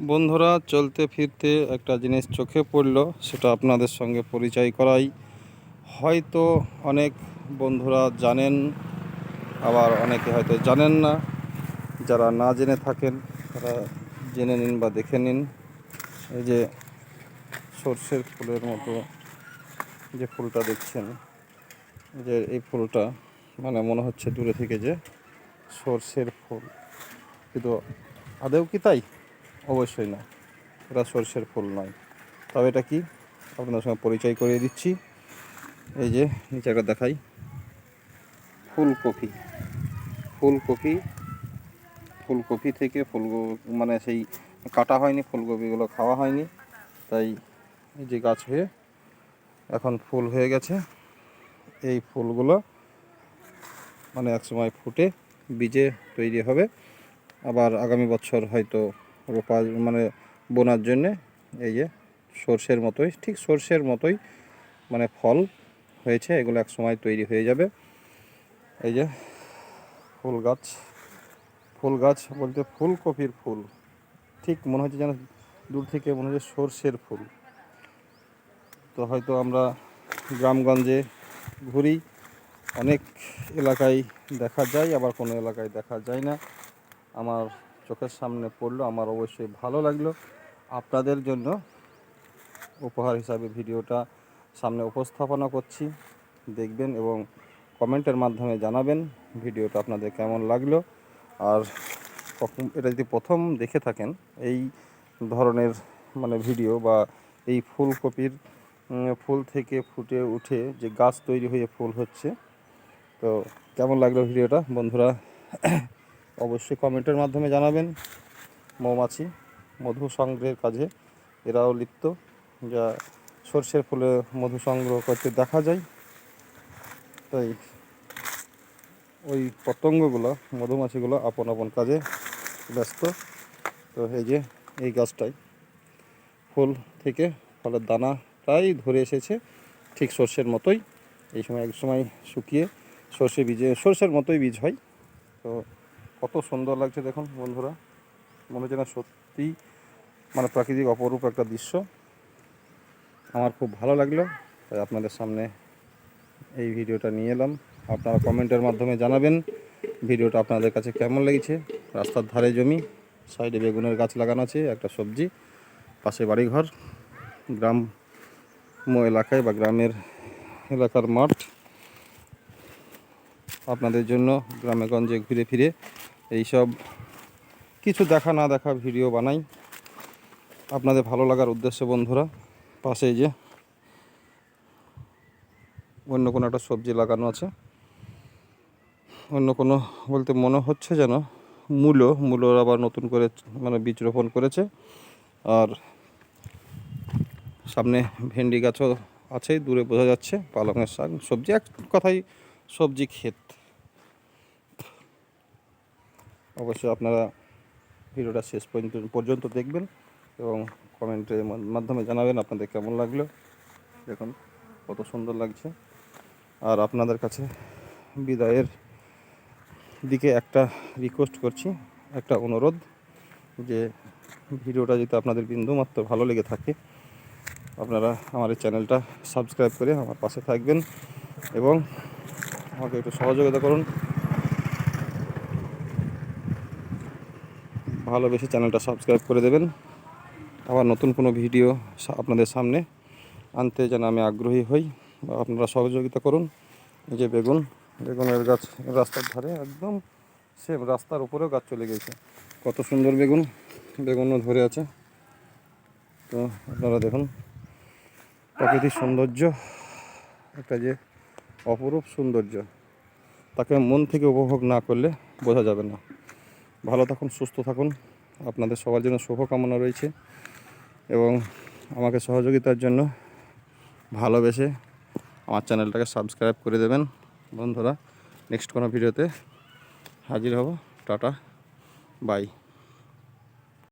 বন্ধুরা, চলতে ফিরতে একটা জিনিস চোখে পড়ল, সেটা আপনাদের সঙ্গে পরিচয় করাই। হয়তো অনেক বন্ধুরা জানেন, আবার অনেকে হয়তো জানেন না। যারা না জেনে থাকেন, তারা জেনে নিন বা দেখে নিন। এই যে সর্ষের ফুলের মতো যে ফুলটা দেখছেন যে এই ফুলটা মানে মনে হচ্ছে দূরে থেকে যে সর্ষের ফুল। কিন্তু আদেও কি তাই? অবশ্যই না। এটা সর্ষের ফুল নয়। তবে এটা কি? আপনাদের সঙ্গে পরিচয় করিয়ে দিচ্ছি। এই যে, নিচে একটা দেখাই। ফুলকপি। ফুলকপি ফুলকপি থেকে ফুল মানে সেই কাটা হয়নি, ফুলকপিগুলো খাওয়া হয়নি। তাই এই যে গাছ হয়ে এখন ফুল হয়ে গেছে। এই ফুলগুলো মানে একসময় ফুটে, বীজে তৈরি হবে। আবার আগামী বছর হয়তো রোপা মানে বোনার জন্যে এই যে সর্ষের মতোই, ঠিক সর্ষের মতোই মানে ফল হয়েছে, এগুলো এক সময় তৈরি হয়ে যাবে। এই যে ফুল গাছ ফুল গাছ বলতে ফুলকপির ফুল, ঠিক মনে হচ্ছে যেন দূর থেকে মনে হচ্ছে সর্ষের ফুল। তো হয়তো আমরা গ্রামগঞ্জে ঘুরি, অনেক এলাকায় দেখা যায়, আবার কোনো এলাকায় দেখা যায় না। আমার চোখের সামনে পড়ল, আমার অবশ্যই ভালো লাগল। আপনাদের জন্য উপহার হিসাবে ভিডিওটা সামনে উপস্থাপনা করছি। দেখবেন এবং কমেন্টের মাধ্যমে জানাবেন ভিডিওটা আপনাদের কেমন লাগল। আর কখন- এটা যদি প্রথম দেখে থাকেন, এই ধরনের মানে ভিডিও বা এই ফুলকপির ফুল থেকে ফুটে উঠে যে গাছ তৈরি হয়ে ফুল হচ্ছে, তো কেমন লাগল ভিডিওটা? বন্ধুরা অবশ্যই কমেন্টের মাধ্যমে জানাবেন। মৌমাছি মধু সংগ্রহের কাজে এরাও লিপ্ত, যা সর্ষের ফুলে মধু সংগ্রহ করতে দেখা যায়। তাই ওই পতঙ্গগুলো, মধুমাছিগুলো আপন আপন কাজে ব্যস্ত। তো এই যে এই গাছটাই, ফুল থেকে ফলের দানা প্রায় ধরে এসেছে, ঠিক সর্ষের মতোই। এই সময় এক সময় শুকিয়ে সর্ষে বীজে, সর্ষের মতোই বীজ হয়। তো কত সুন্দর লাগছে দেখুন বন্ধুরা। মনে হচ্ছে না সত্যি মানে প্রাকৃতিক অপরূপ একটা দৃশ্য। আমার খুব ভালো লাগল, তাই আপনাদের সামনে এই ভিডিওটা নিয়ে এলাম। আপনারা কমেন্টের মাধ্যমে জানাবেন ভিডিওটা আপনাদের কাছে কেমন লেগেছে। রাস্তার ধারে জমি, সাইডে বেগুনের গাছ লাগানো আছে, একটা সবজি, পাশে বাড়িঘর, গ্রাম এলাকায় বা গ্রামের এলাকার মাঠ। আপনাদের জন্য গ্রামে গঞ্জে ঘুরে ফিরে এইসব কিছু দেখা না দেখা ভিডিও বানাই। আপনাদের ভালো লাগার উদ্দেশ্যে বন্ধুরা, পাশে যে অন্য কোনো একটা সবজি লাগানো আছে। অন্য কোনো বলতে মনে হচ্ছে যেন মূলো মূলোর আবার নতুন করে মানে বীজ রোপণ করেছে। আর সামনে ভেন্ডি গাছও আছেই দূরে বোঝা যাচ্ছে পালংয়ের শাক। সবজি এক কথাই সবজি ক্ষেত। অবশ্যই আপনারা ভিডিওটা শেষ পর্যন্ত পর্যন্ত দেখবেন এবং কমেন্টের মাধ্যমে জানাবেন আপনাদের কেমন লাগল। দেখুন কত সুন্দর লাগছে। আর আপনাদের কাছে বিদায়ের দিকে একটা রিকোয়েস্ট করছি, একটা অনুরোধ যে ভিডিওটা যদি আপনাদের বিন্দুমাত্র ভালো লেগে থাকে, আপনারা আমার এই চ্যানেলটা সাবস্ক্রাইব করে আমার পাশে থাকবেন এবং আমাকে একটু সহযোগিতা করুন। ভালোবেসে চ্যানেলটা সাবস্ক্রাইব করে দেবেন। আবার নতুন কোনো ভিডিও আপনাদের সামনে আনতে যেন আমি আগ্রহী হই বা আপনারা সহযোগিতা করুন। এই যে বেগুন, বেগুনের গাছ রাস্তার ধারে একদম সেম রাস্তার উপরেও গাছ চলে গেছে। কত সুন্দর বেগুন, বেগুনও ধরে আছে। তো আপনারা দেখুন প্রাকৃতিক সৌন্দর্য, একটা যে অপরূপ সৌন্দর্য, তাকে মন থেকে উপভোগ না করলে বোঝা যাবে না। ভালো থাকুন, সুস্থ থাকুন। আপনাদের সবার জন্য শুভকামনা রয়েছে এবং আমাকে সহযোগিতার জন্য ভালোবেসে আমার চ্যানেলটাকে সাবস্ক্রাইব করে দেবেন। বন্ধুরা, নেক্সট কোনো ভিডিওতে হাজির হব। Tata, bye.